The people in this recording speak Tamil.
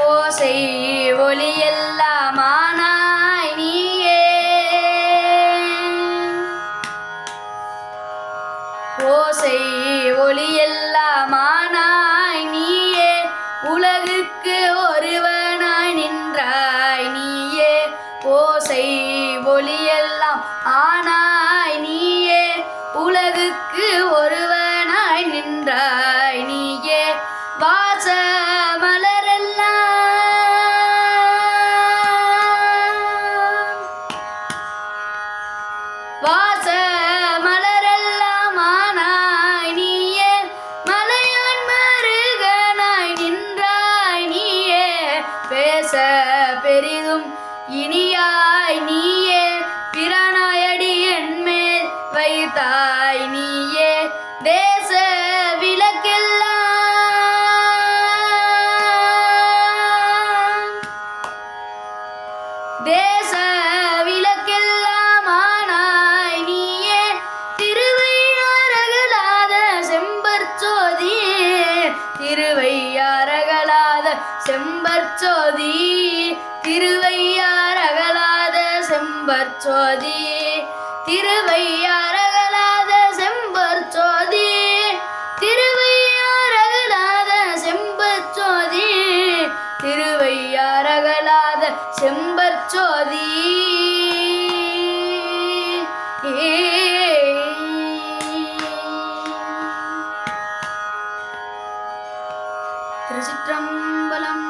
ஓசை ஒளியெல்லாம் ஆனாய் நீயே. ஓசை ஒளியெல்லாம் ஆனாய் நீயே. உலகுக்கு ஒருவனாய் நின்றாய் நீயே. ஓசை ஒளியெல்லாம் ஆனாய் நீ பாச மலரெல்லாம். வாச மலரெல்லாம் ஆனாய் நீயே. மலையான் மருகனாய் நின்றாய் நீயே. பேச பெரிதும் இனியாய் நீயே. பிறனாயடி என்மேல் வைத்தாய் நீயே. தே தேச விளக்கெல்லாம் ஆனாய் நீயே. திருவையாரகலாத செம்பற்சோதி திருவையாரகலாத செம்பற்சோதி திருவையாரகலாத செம்பற்சோதி திருவையாரக செம்பற்சோதி. திருச்சிற்றம்பலம்